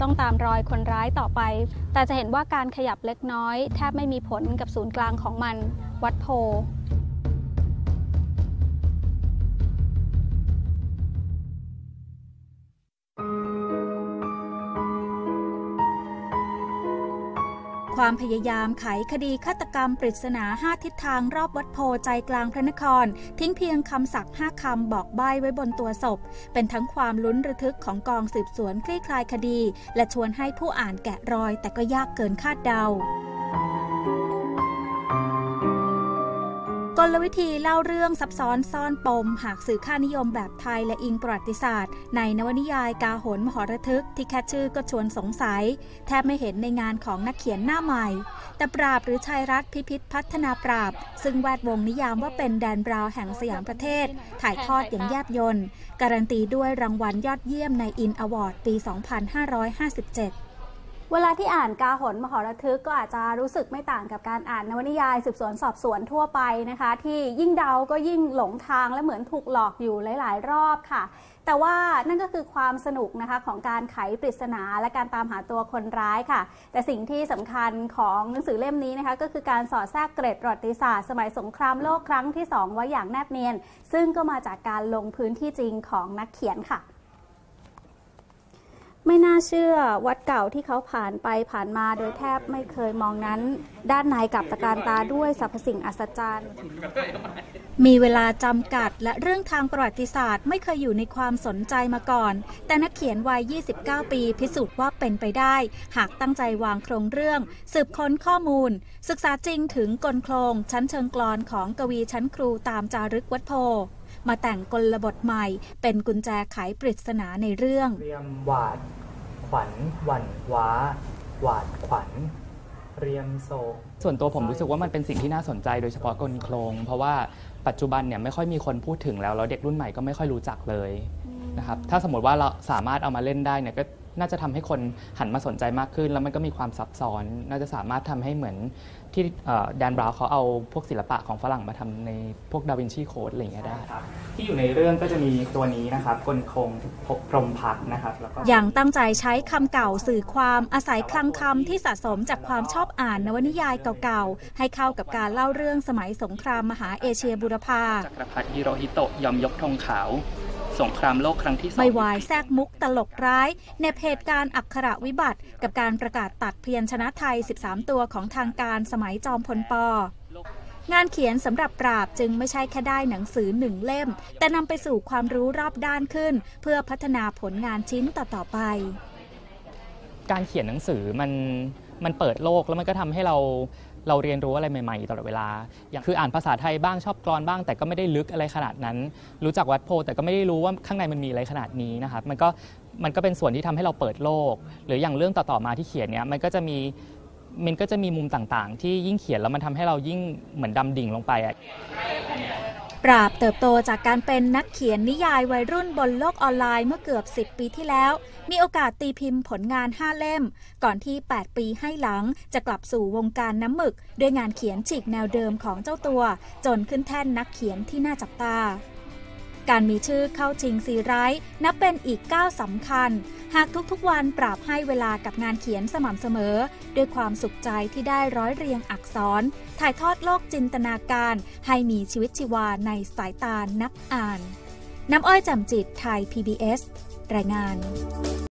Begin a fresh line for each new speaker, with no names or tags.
ต้องตามรอยคนร้ายต่อไป แต่จะเห็นว่าการขยับเล็กน้อย แทบไม่มีผลกับศูนย์กลางของมัน วัดโพ
ความพยายามไขคดีฆาตกรรมปริศนาห้าทิศทางรอบวัดโพใจกลางพระนคร ทิ้งเพียงคำศักห้าคำบอกใบ้ไว้บนตัวศพ เป็นทั้งความลุ้นระทึกของกองสืบสวนคลี่คลายคดี และชวนให้ผู้อ่านแกะรอยแต่ก็ยากเกินคาดเดา ลวิธีเล่าเรื่องซับซ้อนซ่อนปม หากสื่อค่านิยมแบบไทยและอิงประวัติศาสตร์ ในนวนิยายกาหนมหรทึกที่แค่ชื่อก็ชวนสงสัย แทบไม่เห็นในงานของนักเขียนหน้าใหม่ แต่ปราบหรือชัยรัฐพิพิธพัฒนาปราบ ซึ่งแวดวงนิยามว่าเป็นแดนบราวแห่งสยามประเทศ ถ่ายทอดอย่างแยบยนต์การันตีด้วยรางวัลยอดเยี่ยมในอินอวอร์ดปี 2557
เวลาที่อ่านกาหนมหรทึกก็อาจจะรู้สึกไม่ต่างกับการอ่านนวนิยายสืบสวนสอบสวนทั่วไปนะคะ ที่ยิ่งเดาก็ยิ่งหลงทางและเหมือนถูกหลอกอยู่หลาย ๆ รอบค่ะ แต่ว่านั่นก็คือความสนุกนะคะของการไขปริศนาและการตามหาตัวคนร้ายค่ะ แต่สิ่งที่สำคัญของหนังสือเล่มนี้นะคะก็คือการสอดแทรกเกร็ดประวัติศาสตร์สมัยสงครามโลกครั้งที่ 2 ไว้อย่างแนบเนียน ซึ่งก็มาจากการลงพื้นที่จริงของนักเขียนค่ะ ไม่น่าเชื่อวัดเก่าที่เขาผ่านไปผ่านมาโดยแทบไม่เคยมองนั้น ด้านในกับตะการตาด้วยสรรพสิ่งอัศจรรย์
มีเวลาจำกัดและเรื่องทางประวัติศาสตร์ไม่เคยอยู่ในความสนใจมาก่อน แต่นักเขียนวัย 29 ปีพิสูจน์ว่าเป็นไปได้ หากตั้งใจวางโครงเรื่อง สืบค้นข้อมูล ศึกษาจริงถึงกลโครงชั้นเชิงกลอนของกวีชั้นครูตามจารึกวัดโพ มาแต่งกลบทใหม่ เป็นกุญแจไขปริศนาในเรื่อง
เรียมหวาด ขวัญหวั่นว้า หวาดขวัญเรียมโศก
ส่วนตัวผมรู้สึกว่ามันเป็นสิ่งที่น่าสนใจโดยเฉพาะกลโครง เพราะว่าปัจจุบันเนี่ยไม่ค่อยมีคนพูดถึงแล้วแล้วเด็กรุ่นใหม่ก็ไม่ค่อยรู้จักเลยนะครับถ้าสมมติว่าเราสามารถเอามาเล่นได้เนี่ยก็ น่าจะทำให้คนหันมาสนใจมากขึ้น แล้วมันก็มีความซับซ้อน น่าจะสามารถทำให้เหมือนที่แดนบราวน์เขาเอาพวกศิลปะของฝรั่งมาทำในพวกดาวินชีโค้ดอะไรอย่างเงี้ยได้ที่อยู่ในเรื่องก็จะมีตัวนี้นะครับกลโครงพรมพักนะครับแล้วก็
อย่างตั้งใจใช้คำเก่าสื่อความอาศัยคลังคำที่สะสมจากความชอบอ่านนวนิยายเก่าๆ ให้เข้ากับการเล่าเรื่องสมัยสงครามมหาเอเชียบุรพา
จักรพรรดิฮิโรฮิโตะยอมยกธงขาว สงครามโลกครั้งที่สอง
ไม่วายแทรกมุกตลกร้ายในเหตุการณ์อักขระวิบัติ กับการประกาศตัดเพียรชนะไทย 13 ตัวของทางการสมัยจอมพลปงานเขียนสำหรับปราบจึงไม่ใช่แค่ได้หนังสือหนึ่งเล่ม แต่นำไปสู่ความรู้รอบด้านขึ้น เพื่อพัฒนาผลงานชิ้นต่อๆไป
การเขียนหนังสือมันมันเปิดโลกแล้วมันก็ทำให้เรา เราเรียนรู้อะไรใหม่ๆตลอดเวลา อย่างคืออ่านภาษาไทยบ้างชอบกรอนบ้าง แต่ก็ไม่ได้ลึกอะไรขนาดนั้น รู้จักวัดโพแต่ก็ไม่ได้รู้ว่าข้างในมันมีอะไรขนาดนี้นะครับมันก็มันก็เป็นส่วนที่ทำให้เราเปิดโลก หรืออย่างเรื่องต่อๆมาที่เขียนเนี้ยมันก็จะมีมันก็จะมีมุมต่างๆ ที่ยิ่งเขียนแล้วมันทำให้เรายิ่งเหมือนดำดิ่งลงไปอะ
ปราบเติบโตจากการเป็นนักเขียนนิยายวัยรุ่นบนโลกออนไลน์เมื่อเกือบ 10 ปีที่แล้ว มีโอกาสตีพิมพ์ผลงาน 5 เล่ม ก่อนที่ 8 ปีให้หลังจะกลับสู่วงการน้ำหมึก ด้วยงานเขียนฉีกแนวเดิมของเจ้าตัว จนขึ้นแท่นนักเขียนที่น่าจับตา การมีชื่อเข้าชิงซีไรท์นับเป็นอีกก้าวสำคัญ หากทุกๆวันปราบให้เวลากับงานเขียนสม่ำเสมอ ด้วยความสุขใจที่ได้ร้อยเรียงอักษร ถ่ายทอดโลกจินตนาการ ให้มีชีวิตชีวาในสายตานักอ่าน น้ำอ้อยจำจิตไทย PBS รายงาน